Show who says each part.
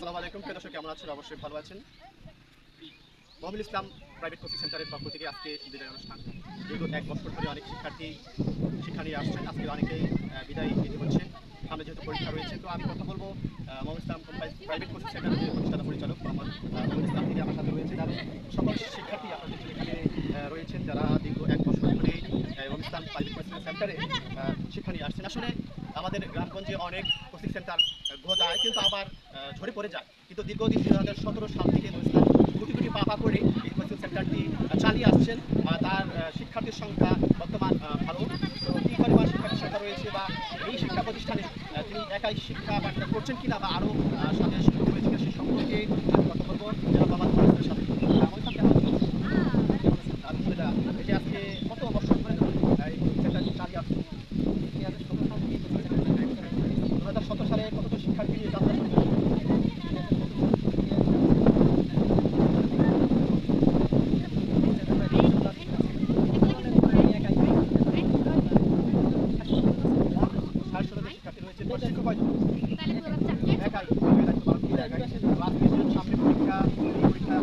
Speaker 1: আসসালামু আলাইকুম। প্রিয় দর্শক কেমন আছেন? অবশ্যই ভালো আছেন। মহাবুল ইসলাম প্রাইভেট কোচিং সেন্টারের পক্ষ থেকে আজকে বিদায় অনুষ্ঠান। দীর্ঘ এক বছর ধরে অনেক শিক্ষার্থী শিক্ষা নিয়ে আসছেন। আজকে অনেকেই বিদায় নিতে হচ্ছে সামনে যেহেতু পরীক্ষা রয়েছে তো আমি কথা বলব মোহাম্মদ ইসলাম প্রাইভেট কোচিং সেন্টারের যে প্রতিষ্ঠাতা পরিচালক আহ, মোহাম্মদ ইসলাম থেকে আমার সাথে রয়েছে যারা সকল শিক্ষার্থী আপনাদের এখানে রয়েছেন যারা দীর্ঘ এক বছর ধরে মোহাম্মদ ইসলাম প্রাইভেট কোচিং সেন্টারে শিক্ষা নিয়ে আসছেন। আসলে আমাদের গ্রামগঞ্জে অনেক কোচিং সেন্টার যায় কিন্তু আবার ঝরে পড়ে যায়। কিন্তু দীর্ঘদিন দুই হাজার সতেরো সাল থেকে কোটি কোটি পাপা করে এই কোচিং সেন্টারটি চালিয়ে আসছেন তার শিক্ষার্থীর সংখ্যা বর্তমান ভালো। তো কী পরিমাণ শিক্ষার্থীর সংখ্যা রয়েছে বা এই শিক্ষা প্রতিষ্ঠানে তিনি একাই শিক্ষা পাঠটা করছেন কিনা বা আরও সাথে শিক্ষক রয়েছে সেই সম্পর্কে আমি কথা বলব যারা আমার পরিস্থিতির সাথে আহ, আমার সাথে কেমন আছেন? আলহামদুলিল্লাহ এই যে আজকে কত বছর ধরে আহ, এই কোচিং সেন্টারটি চালিয়ে আসছেন দুই হাজার সতেরো সাল থেকে এই কোচিং সেন্টারটি দু হাজার সতেরো সালে কতটা শিক্ষার্থী নিয়ে যাত্রা শুরু করেছেন? ষাট শতাধিক শিক্ষার্থী রয়েছে প্রশিক্ষক কয়জন? একাই, একাই দায়িত্ব পালন করছেন, একাই। তো আজকে যে সামনে পরীক্ষা, পরীক্ষা